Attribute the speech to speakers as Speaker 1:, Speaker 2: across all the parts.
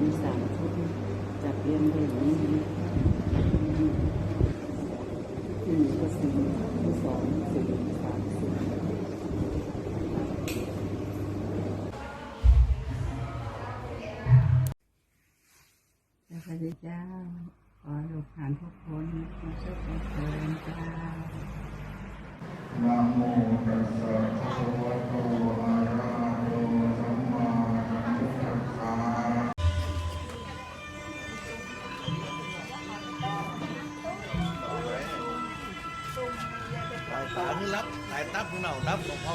Speaker 1: มีสามชุดจับเรียนเด่นนี้หนึ่งก็สี่ที่สองสี่สามสี่พระพุทธเจ้าขอลูกหลานทุกคนมาช่วยกันเชิญเจ้า
Speaker 2: นะโมตัสสะา
Speaker 3: ไม่รับตายตับของเรารับของเขา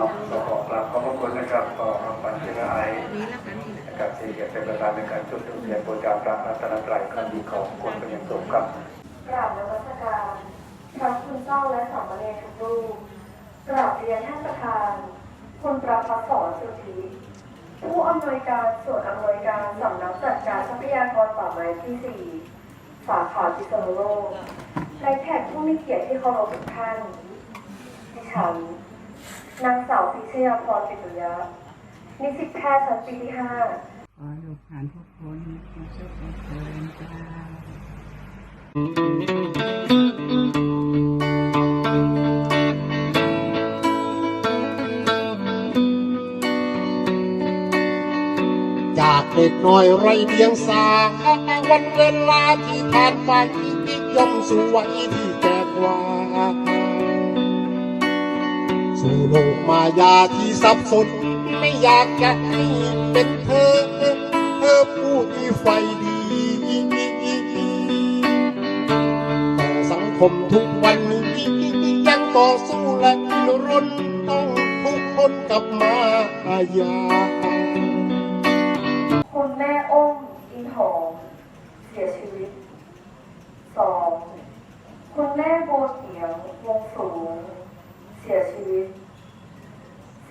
Speaker 3: น้
Speaker 4: อ
Speaker 5: ง
Speaker 2: ขอขอกราบขอบพระคุณนะครับต่อรางวัลที่ละไอนะครับที่จะเป็นประธานในการจุดเทียนบูชาพระรัตนตรัยครั้งดีของคนเป็นอย่างสูงครับ
Speaker 6: กราบนมัสการพระคุณเจ้าและสามเณรทุกรูปกราบเรียนท่านประธานคุณประพัฒสอนสุธีผู้อำนวยการส่วนอำนวยการสำนักจัดการทรัพยากรป่าไม้ที่ 4 สาขาพิษณุโลกในแขกผู้มีเกียรติที่เคารพทุกท่านดิฉัน นางสาวพิชยาพรปิตุยะนิสิตแพทย์ชั้นปีที่5
Speaker 1: ขอลูกหลานทุกคนมาช่วยกันเชิญเจ้า
Speaker 7: จากเด็กน้อยไรเดียงสาวันเวลาที่ผ่านไปย่อมสวยที่แก่กว่า สู่โลกมายาที่สับสน ไม่อยากจะให้เป็นเธอ เธอผู้ที่ไฟดีแต่สังคมทุกวันนี้ยังต่อสู้และดิ้นรนต้องทุกคนกับมายา
Speaker 6: คุณแม่อ้มอินหอมเสียชีวิต สอง คุณแม่โบเถียงวงสูง เสียชีวิต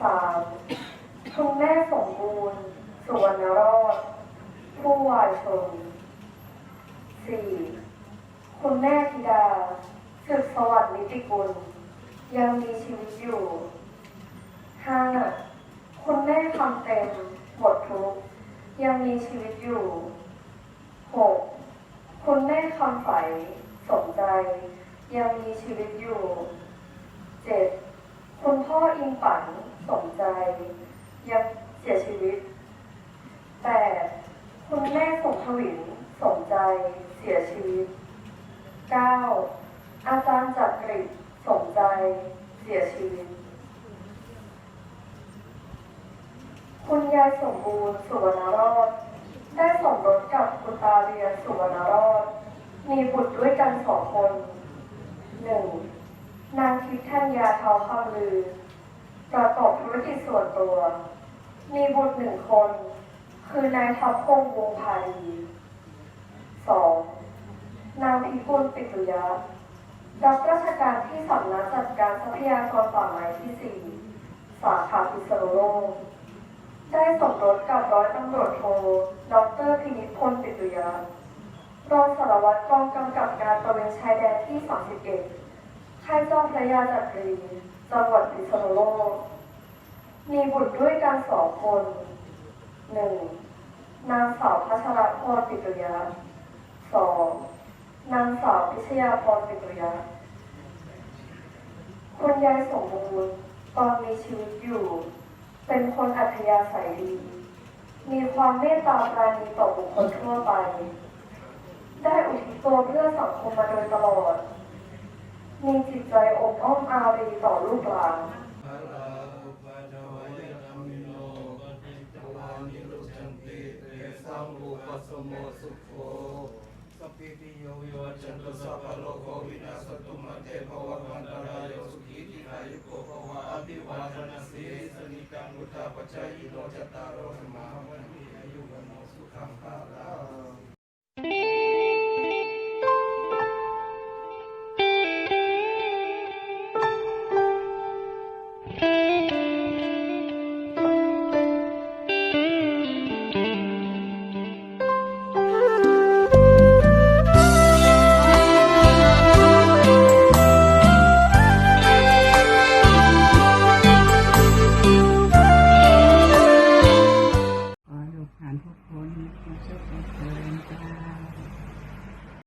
Speaker 6: สาม คุณแม่สมบูรณ์สุวรรณรอด ผู้วายชน สี่คุณแม่ธิดาสืบสวัสดิ์นิติกุลยังมีชีวิตอยู่ห้าคุณแม่คำเต็มหมดทุกยังมีชีวิตอยู่ 6. คุณแม่คำใสสมใจ ยังมีชีวิตอยู่ 7. คุณพ่ออิงปันสมใจ ยังเสียชีวิต 8. คุณแม่สมทวิน เสียชีวิต 9. อาจารย์จักริสมใจ เสียชีวิต คุณยายสมบูรณ์สุวรรณรอด ได้สมรสกับคุณตาเรียนสุวรรณรอด มีบุตรด้วยกันสองคนหนึ่งนางทิพย์ทัญญาทองคำลือ ประกอบธุรกิจส่วนตัว มีบุตรหนึ่งคน คือนายทัพพงวงพาดี พิกุลปิตุยะรับราชการที่สำนักจัดการทรัพยากรป่าไม้ที่สี่สาขาพิษณุโลกได้สมรสกับร้อยตำรวจโทดรพินิจพลปิตุยะรองสารวัตรกองกำกับการตระเวนชายแดนที่ 31 ค่ายเจ้าพระยาจักรี จังหวัดพิษณุโลก มีบุตรด้วยกันสองคนหนึ่งนางสาวพัชรพรปิตุยะสอง นางสาวพิชยาพรปิตุยะคุณยายสมบูรณ์ตอนมีชีวิตอยู่ เป็นคนอัธยาศัยดี มีความเมตตาปราณีต่อบุคคลทั่วไป ได้อุทิศตัวเพื่อสังคมมาโดยตลอด มีจิตใจอบอ้อมอารีต่อลูกหลาน
Speaker 3: อะระอุปจายนามิโนปฏิจจวานิรุชันติเตสังอุปสมโมสุโขสัพพิติโยวิวัจจันตุสัพพะโภ วะวันตรายโยสุขีติขายุโ